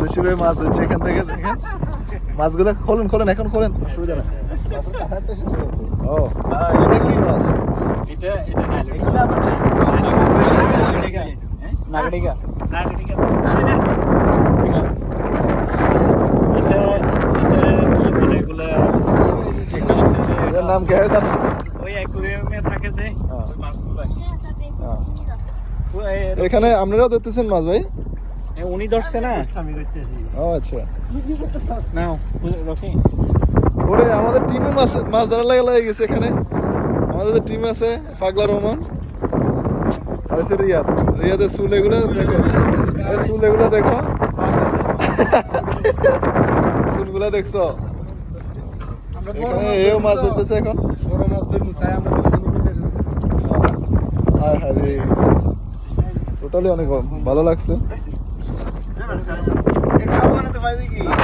বাংলাদেশের হয়ে মাছ ধরছে এখান থেকে দেখেন। মাছগুলো খোলেন খোলেন এখন খোলেন। অসুবিধা নেই। ও এটা কি মাছ? এটা এটা নাগরিকা। নাগরিকা। এটা এটা কি বলে এগুলা? এটার নাম কে হয় ওই অ্যাকুরিয়ামে থাকে যে হ্যাঁ। মাছগুলো এখানে আপনারাও দেখতেছেন মাছ ভাই? উনি ধরছে না? আমি ধরতেছি। ও আচ্ছা। নাও রকি ওরে আমাদের টিমে মাছ মাছ ধরা লাগে লাগে গেছে এখানে। আমাদের যে টিম আছে পাগলা রহমান। আর আছে রিয়াদ। রিয়াদের চুল এগুলো দেখো। এই চুল এগুলো দেখো। চুলগুলো দেখছ? এও মাছ ধরতেছে এখন। হায় হায় রে। টোটালি অনেক ভালো লাগছে। Ik ga gewoon het te veel